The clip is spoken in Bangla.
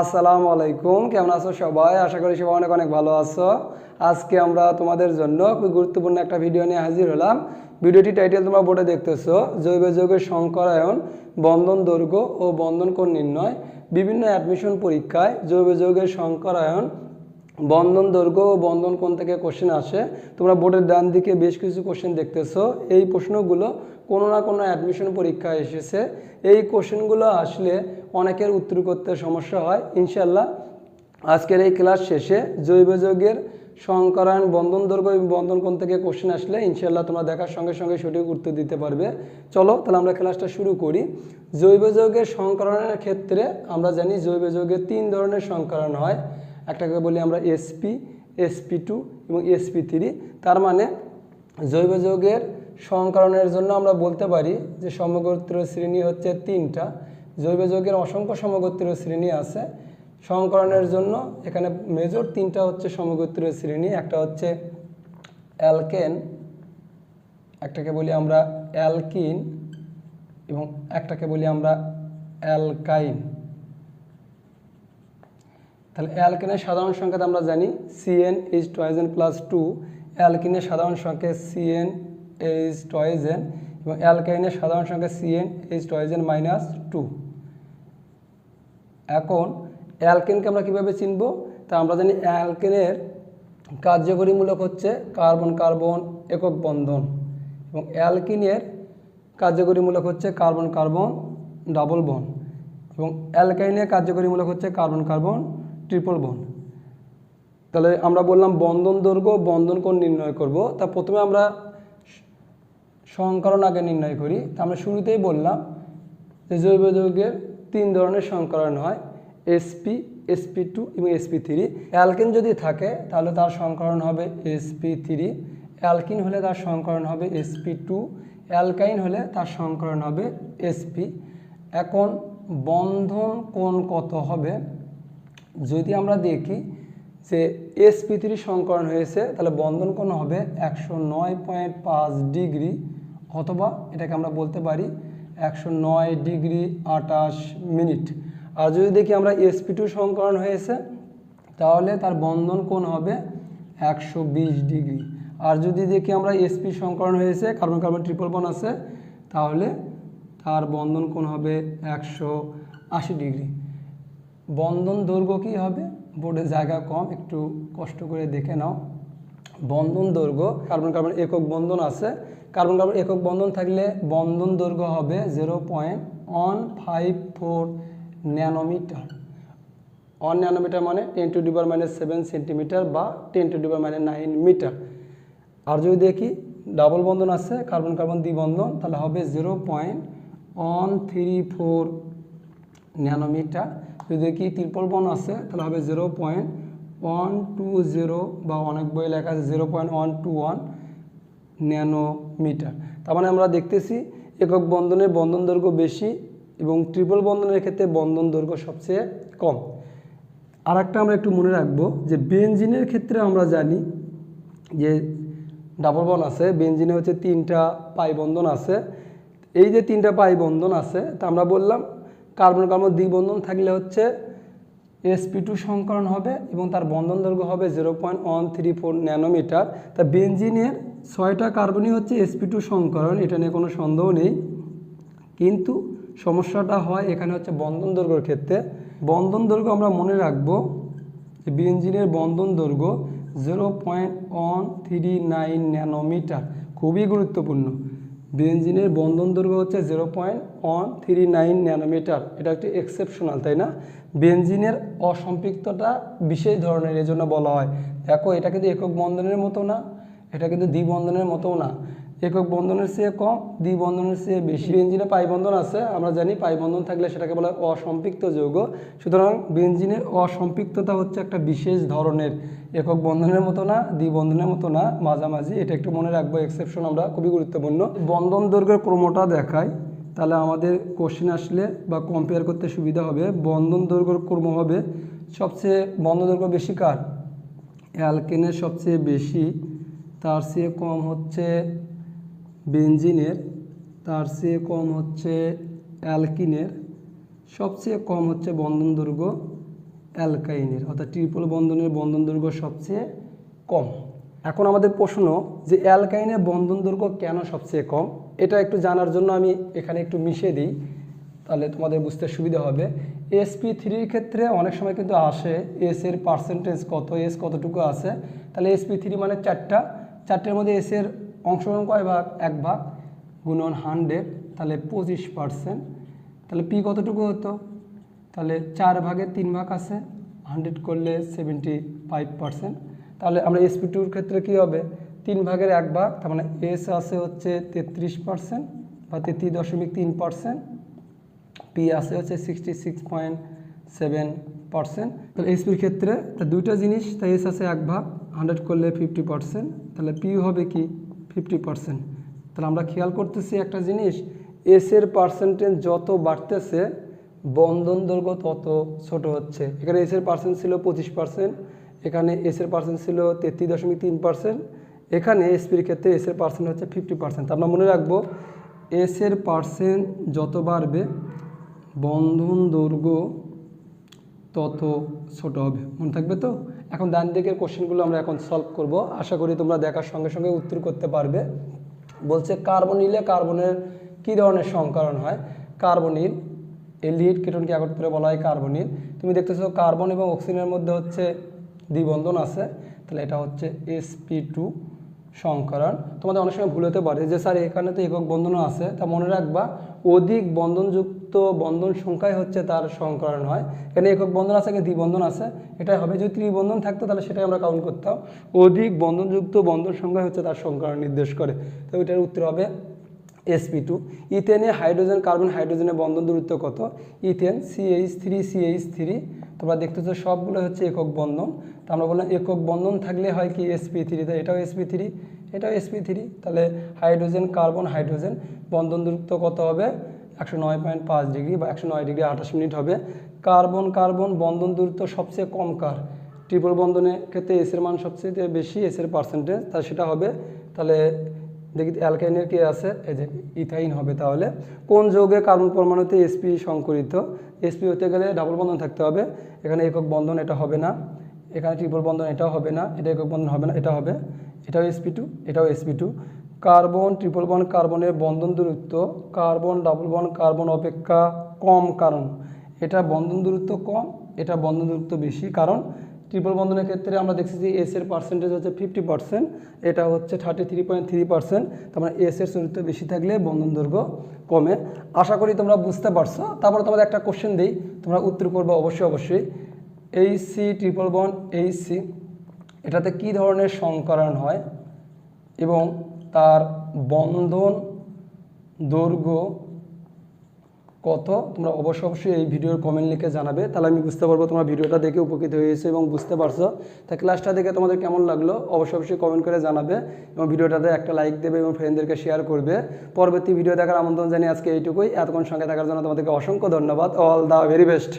আসসালামু আলাইকুম। কেমন আছো সবাই? আশা করি সবাই অনেক অনেক ভালো আছো। আজকে আমরা তোমাদের জন্য খুব গুরুত্বপূর্ণ একটা ভিডিও নিয়ে হাজির হলাম। ভিডিওটি টাইটেল তোমরা বোর্ডে দেখতেছো, জৈব যৌগের সংকরায়ন, বন্ধন দৈর্ঘ্য ও বন্ধন কোণ নির্ণয়, বিভিন্ন অ্যাডমিশন পরীক্ষায় জৈব যৌগের সংকরায়ন, বন্ধন দৈর্ঘ্য ও বন্ধন কোণ থেকে কোশ্চেন আসে। তোমরা বোর্ডের ডান দিকে বেশ কিছু কোশ্চেন দেখতেছো। এই প্রশ্নগুলো কোনো না কোনো অ্যাডমিশন পরীক্ষায় এসেছে। এই কোশ্চেনগুলো আসলে অনেকের উত্তর করতে সমস্যা হয় ইনশাল্লাহ আজকের এই ক্লাস শেষে জৈব যৌগের সংকরায়ন বন্ধন দৈর্ঘ্য বন্ধন কোণ থেকে কোশ্চেন আসলে ইনশাল্লাহ তোমরা দেখার সঙ্গে সঙ্গে সঠিক উত্তর দিতে পারবে। চলো, তাহলে আমরা ক্লাসটা শুরু করি। জৈব যৌগের সংকরণের ক্ষেত্রে আমরা জানি জৈব যৌগের তিন ধরনের সংকরণ হয়। একটাকে বলি আমরা এসপি এসপি টু এবং এসপি থ্রি তার মানে জৈব যৌগের সংকরণের জন্য আমরা বলতে পারি যে সমগোত্রীয় শ্রেণি হচ্ছে তিনটা। জৈব যৌগের অসংখ্য সমগোত্রীয় শ্রেণি আছে। সংকরণের জন্য এখানে মেজর তিনটা হচ্ছে সমগোত্রীয় শ্রেণি, একটা হচ্ছে অ্যালকেন, একটাকে বলি আমরা অ্যালকিন এবং একটাকে বলি আমরা অ্যালকাইন। তাহলে অ্যালকেনের সাধারণ সংখ্যা আমরা জানি CN H two n plus two অ্যালকিনের সাধারণ সংখ্যা সিএন এইচ টয়েজেন এবং অ্যালকাইনের সাধারণ সংখ্যা CN H two n minus two এখন অ্যালকেনকে আমরা কীভাবে চিনব? তা আমরা জানি অ্যালকেনের কার্যকরীমূলক হচ্ছে কার্বন কার্বন একক বন্ধন এবং অ্যালকিনের কার্যকরীমূলক হচ্ছে কার্বন কার্বন ডাবল বন এবং অ্যালকাইনের কার্যকরীমূলক হচ্ছে কার্বন কার্বন ট্রিপল বন। তাহলে আমরা বললাম বন্ধন দৈর্ঘ্য, বন্ধন কোণ নির্ণয় করব। তা প্রথমে আমরা সংকরণ আগে নির্ণয় করি। তা আমরা শুরুতেই বললাম যে জৈব যৌগের তিন ধরনের সংকরণ হয় এসপি এসপি টু এবং এসপি থ্রি অ্যালকিন যদি থাকে, তাহলে তার সংকরণ হবে এসপি থ্রি অ্যালকিন হলে তার সংকরণ হবে এসপি টু অ্যালকাইন হলে তার সংকরণ হবে এসপি এখন বন্ধন কোণ কত হবে? যদি আমরা দেখি যে এসপি থ্রি সংকরণ হয়েছে, তাহলে বন্ধন কোণ হবে একশো ডিগ্রি অথবা এটাকে আমরা বলতে পারি একশো নয় ডিগ্রি আটাশ মিনিট। আর যদি দেখি আমরা এসপি টু সংকরণ হয়েছে, তাহলে তার বন্ধন কোণ হবে একশো বিশ ডিগ্রি। আর যদি দেখি আমরা এসপি সংকরণ হয়েছে কার্বন কার্বন ট্রিপল বন আছে, তাহলে তার বন্ধন কোণ হবে একশো আশি ডিগ্রি। বন্ধন দৈর্ঘ্য কী হবে? বোর্ডে জায়গা কম, একটু কষ্ট করে দেখে নাও। বন্ধন দৈর্ঘ্য, কার্বন কার্বন একক বন্ধন আছে। কার্বন কার্বন একক বন্ধন থাকলে বন্ধন দৈর্ঘ্য হবে zero point one five four nanometre. One nanometre মানে ten to the power minus seven centimetre বা ten to the power minus nine metre আর যদি দেখি ডাবল বন্ধন আছে, কার্বন কার্বন দ্বিবন্ধন, তাহলে হবে zero point one three four nanometre. যদি দেখি ত্রিপল বন আছে, তাহলে হবে zero point one two zero বা অনেক বই লেখা আছে zero point one two one nanometre. তার মানে আমরা দেখতেছি একক বন্ধনের বন্ধন দৈর্ঘ্য বেশি এবং ট্রিপল বন্ধনের ক্ষেত্রে বন্ধন দৈর্ঘ্য সবচেয়ে কম। আর একটা আমরা একটু মনে রাখব যে বেঞ্জিনের ক্ষেত্রে আমরা জানি যে ডাবল বন আছে, বেঞ্জিনে হচ্ছে তিনটা পাই বন্ধন আছে। এই যে তিনটা পাই বন্ধন আছে, তা আমরা বললাম কার্বন কার্বন দ্বিবন্ধন থাকলে হচ্ছে এসপি টু সংকরণ হবে এবং তার বন্ধন দৈর্ঘ্য হবে zero point one three four nanometre তা বেনজিনের ছয়টা কার্বনই হচ্ছে এসপি টু সংকরণ, এটা নিয়ে কোনো সন্দেহ নেই। কিন্তু সমস্যাটা হয় এখানে হচ্ছে বন্ধন দৈর্ঘ্যের ক্ষেত্রে। বন্ধন দৈর্ঘ্য আমরা মনে রাখব যে বেনজিনের বন্ধন দৈর্ঘ্য zero point one three nine nanometre খুবই গুরুত্বপূর্ণ। বেনজিনের বন্ধন দৈর্ঘ্য হচ্ছে zero point one three nine nanometre এটা একটি এক্সেপশনাল তাই না? বেঞ্জিনের অসম্পৃক্ততা বিশেষ ধরনের, এজন্য বলা হয়। দেখো, এটা কিন্তু একক বন্ধনের মতো না, এটা কিন্তু দ্বিবন্ধনের মতোও না। একক বন্ধনের চেয়ে কম দ্বিবন্ধনের চেয়ে বেশি। বেঞ্জিনে পাই বন্ধন আছে, আমরা জানি পাই বন্ধন থাকলে সেটাকে বলা হয় অসম্পৃক্ত যৌগ। সুতরাং বেঞ্জিনের অসম্পৃক্ততা হচ্ছে একটা বিশেষ ধরনের একক বন্ধনের মতো না দ্বিবন্ধনের মতো না, মাঝামাঝি। এটা একটু মনে রাখব এক্সেপশন আমরা খুবই গুরুত্বপূর্ণ। বন্ধন দৈর্ঘ্যের ক্রমটা দেখায় তাহলে আমাদের কোশ্চেন আসলে বা কম্পেয়ার করতে সুবিধা হবে। বন্ধন দৈর্ঘ্যের ক্রম হবে সবচেয়ে, বন্ধন দৈর্ঘ্য বেশি কার? অ্যালকেনের সবচেয়ে বেশি, তার চেয়ে কম হচ্ছে বেনজিনের, তার চেয়ে কম হচ্ছে অ্যালকিনের, সবচেয়ে কম হচ্ছে বন্ধন দৈর্ঘ্য অ্যালকাইনের, অর্থাৎ ট্রিপল বন্ধনের বন্ধন দৈর্ঘ্য সবচেয়ে কম। এখন আমাদের প্রশ্ন যে অ্যালকাইনের বন্ধন দৈর্ঘ্য কেন সবচেয়ে কম? এটা একটু জানার জন্য আমি এখানে একটু মিশিয়ে দিই, তাহলে তোমাদের বুঝতে সুবিধা হবে। এসপি থ্রির ক্ষেত্রে অনেক সময় কিন্তু আসে এস এর পার্সেন্টেজ কত এস কতটুকু আছে? তাহলে এসপি থ্রি মানে চারটা, চারটের মধ্যে এস এর অংশগ্রহণ কয় ভাগ এক ভাগ গুণন হান্ড্রেড, তাহলে পঁচিশ পার্সেন্ট। তাহলে পি কতটুকু হতো? তাহলে চার ভাগের তিন ভাগ আছে, হান্ড্রেড করলে সেভেন্টি ফাইভ পার্সেন্ট। তাহলে আমরা এসপি টুর ক্ষেত্রে কী হবে? তিন ভাগের এক ভাগ, তার মানে এস আছে হচ্ছে তেত্রিশ পার্সেন্ট বা তেত্রিশ দশমিক তিন পার্সেন্ট। পি আছে হচ্ছে sixty six point seven percent. তাহলে এসপির ক্ষেত্রে, তা দুইটা জিনিস, তাই এস আছে এক ভাগ, হান্ড্রেড করলে ফিফটি পার্সেন্ট। তাহলে পি হবে কি? ফিফটি পার্সেন্ট তাহলে আমরা খেয়াল করতেছি একটা জিনিস এসের পার্সেন্টেজ যত বাড়তেছে, বন্ধন দৈর্ঘ্য তত ছোট হচ্ছে। এখানে এসের পার্সেন্ট ছিল পঁচিশ পার্সেন্ট এখানে এসের পার্সেন্ট ছিল তেত্রিশ দশমিক তিন পার্সেন্ট এখানে এসপির ক্ষেত্রে এসের পার্সেন্ট হচ্ছে ফিফটি পার্সেন্ট আমরা মনে রাখব এসের পার্সেন্ট যত বাড়বে, বন্ধন দৈর্ঘ্য তত ছোট হবে। মনে থাকবে তো? এখন ডান দিকের কোশ্চেনগুলো আমরা এখন সলভ করব। আশা করি তোমরা দেখার সঙ্গে সঙ্গে উত্তর করতে পারবে। বলছে, কার্বনিলে কার্বনের কি ধরনের সংকরণ হয়? কার্বনিল, এলিড কেটনকে একত্রে বলা হয় কার্বনিল? তুমি দেখতেছো কার্বন এবং অক্সিজেনের মধ্যে হচ্ছে দ্বিবন্ধন আছে। তাহলে এটা হচ্ছে এসপি টু সংকরণ। তোমাদের অনেক সময় ভুল হতে পারে যে, স্যার, এখানে তো একক বন্ধনও আছে। তা মনে রাখবা, অধিক বন্ধনযুক্ত বন্ধন সংখ্যাই হচ্ছে তার সংকরণ হয়। এখানে একক বন্ধন আছে দ্বিবন্ধন আছে। এটাই হবে। যদি ত্রিবন্ধন থাকতো, তাহলে সেটাই আমরা কাউন্ট করতাম। অধিক বন্ধনযুক্ত বন্ধন সংখ্যাই হচ্ছে তার সংকরণ নির্দেশ করে। তো এটার উত্তর হবে এসপি টু ইথেনে হাইড্রোজেন, কার্বন হাইড্রোজেনের বন্ধন দূরত্ব কত? Ethane CH three CH three তোমরা দেখতেছো সবগুলো হচ্ছে একক বন্ধন। তো আমরা বললাম একক বন্ধন থাকলে হয় কি এসপি থ্রি তাই এটাও এসপি থ্রি এটাও এসপি থ্রি তাহলে হাইড্রোজেন, কার্বন হাইড্রোজেন বন্ধন দূরত্ব কত হবে? একশো নয় পয়েন্ট পাঁচ ডিগ্রি বা একশো নয় ডিগ্রি আঠাশ মিনিট হবে। কার্বন কার্বন বন্ধন দূরত্ব সবচেয়ে কম কার? ট্রিপল বন্ধনের ক্ষেত্রে এসের মান সবচেয়ে বেশি এসের পার্সেন্টেজ তা সেটা হবে, তাহলে দেখি অ্যালকাইনের কে আছে? এই যে ইথাইন হবে তাহলে। কোন যৌগে কার্বন পরমাণুতে এসপি সংকরিত? এসপি হতে গেলে ডাবল বন্ধন থাকতে হবে। এখানে একক বন্ধন এটা হবে না। এখানে ট্রিপল বন্ধন এটাও হবে না। এটা একক বন্ধন হবে না, এটা হবে। এটাও এসপি টু এটাও SP two carbon triple bond কার্বনের বন্ধন দূরত্ব, কার্বন ডাবল বন কার্বন অপেক্ষা কম কারণ। এটা বন্ধন দূরত্ব কম, এটা বন্ধন দূরত্ব বেশি কারণ ট্রিপল বন্ধনের ক্ষেত্রে আমরা দেখছি যে এস এর পার্সেন্টেজ হচ্ছে ফিফটি পার্সেন্ট এটা হচ্ছে thirty three point three percent তার মানে এস এর চরিত্র বেশি থাকলে বন্ধন দৈর্ঘ্য কমে। আশা করি তোমরা বুঝতে পারছ। তারপরে তোমাদের একটা কোশ্চেন দিই, তোমরা উত্তর করবে অবশ্যই অবশ্যই। H C triple bond H C এটাতে কী ধরনের সংকরণ হয় এবং তার বন্ধন দৈর্ঘ্য কত? তোমরা অবশ্য অবশ্যই এই ভিডিওর কমেন্ট লিখে জানাবে। তাহলে আমি বুঝতে পারব তোমরা ভিডিওটা দেখে উপকৃত হয়েছে এবং বুঝতে পারছ। তা ক্লাসটা দেখে তোমাদের কেমন লাগল? অবশ্যই অবশ্যই কমেন্ট করে জানাবে এবং ভিডিওটাতে একটা লাইক দেবে এবং ফ্রেন্ডদেরকে শেয়ার করবে। পরবর্তী ভিডিও দেখার আমন্ত্রণ জানিয়ে আজকে এইটুকুই। এতক্ষণ সঙ্গে থাকার জন্য তোমাদেরকে অসংখ্য ধন্যবাদ। All the very best